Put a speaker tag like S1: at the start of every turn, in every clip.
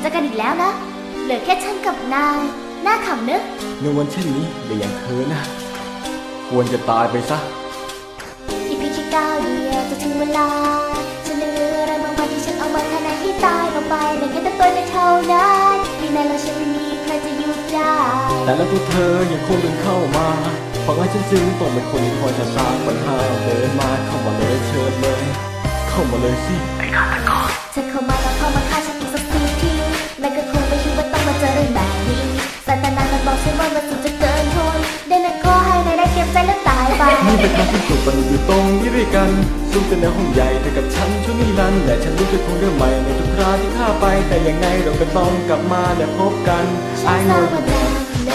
S1: เจอกันอีกแล้วนะ เหลือแค่ฉันกับนายหน้าขำนึก
S2: ในวันเช่นนี้แต่อย่างเธอนะควรจะตายไปซะ
S1: อีกเพียงแค่ก้าวเดียวจะถึงเวลา ฉันเหลืออะไรบางวันที่ฉันเอามาทนายให้ตายลงไปเหลือแค่ตัวตนเท่านั้นมีนายแล้วฉันไม่มีใครจะหยุดได้ แต่
S2: แล้วตัวเธอยังคงเดินเข้ามาฟังให้ฉันซึ้งต้องเป็นคนที่คอยจะสร้างปัญหาเดินมาเข้ามาเลยเชิญเลย เข้ามาเลยสิ
S1: เธอเข้ามาแล้วเข้ามาฆ่าฉันอีกสัก
S2: เป็นครั้งที่สุดมันอยู่ตรงนี้ด้วยกันสู้กันในห้องใหญ่เธอกับฉันช่วงนี้นั้นแต่ฉันรู้จะคงเรื่องใหม่ในทุกคราที่ข้าไป แต่ยังไงเราก็ต้องกลับมาและพบกันฉัน I ทราบ know ว่าน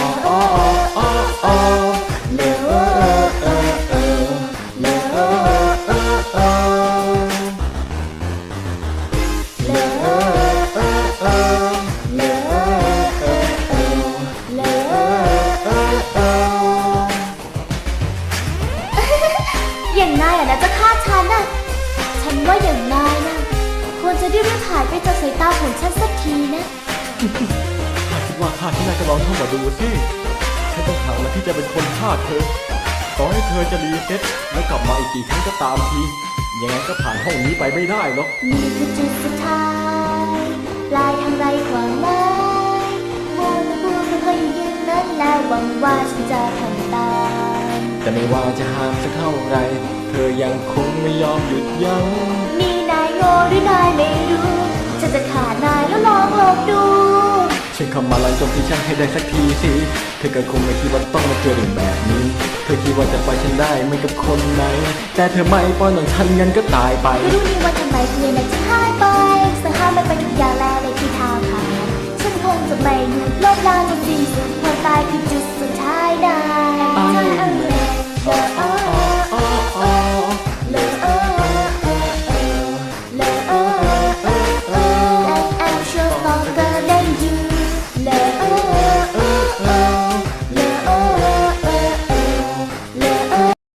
S2: า
S1: างนายอะนะจะฆ่าฉันน่ะ ฉันว่าอย่างนายนะควรจะได้รีบหายไปจากสายตาของฉันสักทีนะ
S2: ข้าคิดว่าข้าที่น่าจะลองเข้ามาดูสิฉันต้องหามาที่จะเป็นคนฆ่าเธอ ต่อให้เธอจะรีเซ็ตแล้วกลับมาอีกกี่ครั้งก็ตามที ยังไงก็ผ่านห้องนี้ไปไม่ได้หรอก
S1: นี่คือจุดสุดท้ายปลายทางไรความหมายมัวแต่พูดเพ้อๆอยู่อย่างนั้นแล้วหวังว่าฉันจะทำตาม
S2: แต่ไม่ว่าจะห่างสักเท่าไร เธอยังคงไม่ยอมหยุดยัง้ง
S1: มีนายโง่หรือนายไม่รู้ฉันจะขาดนายแล้วลองหอบดู
S2: ฉันเข้ามาลังจมที่ฉันให้ได้สักทีสิเธอก็คงไม่คิดว่าต้องมาเจอเรื่องแบบนี้ เธอคิดว่าจะไปฉันได้ไม่กับคนไหน แต่เธอไม่ป้อนของฉันงั้นก็ตายไปไม่รู
S1: ้นี่ว่าทำไมเธอยังจะหายไปเธห้ามไม่ไปทุกอย่างแล้วในที่ทางผ่าฉันคงจะไม่หยุดลบล้างจนดีสุดพอตายคือจุดสุดท้าย